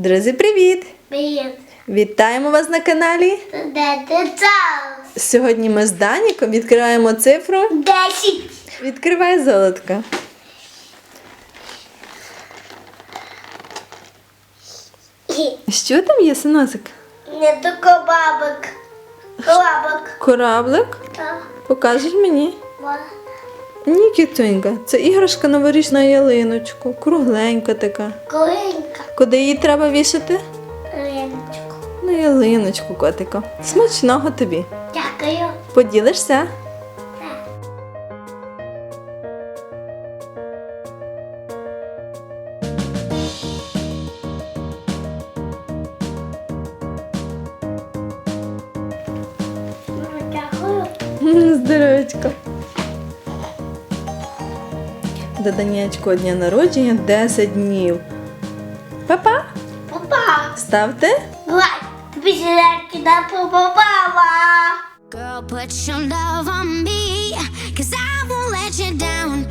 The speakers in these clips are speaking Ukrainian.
Друзі, привіт! Привіт. Вітаємо вас на каналі. Сьогодні ми з Даніком відкриваємо цифру. Десять. Відкривай золотка. Що там є, синосик? Не до бабок. Бабок. Кораблик? Так. Покажеш мені? Ні, кітонька, це іграшка новорічна ялиночку, кругленька така. Коринка. Куди її треба вішати? Риночку. На ялиночку, котика. Смачного тобі. Дякую. Поділишся? Ну, Дякую. Здоровечко. До дня народження 10 днів. Папа, Папа. ставте. Лайк. Тобі сіляки на попала. Girl, put your love on me. Cause I won't let you down.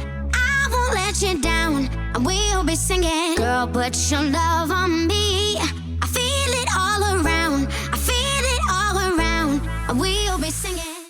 I won't let you down. And we'll be singing. Girl, put your love on me.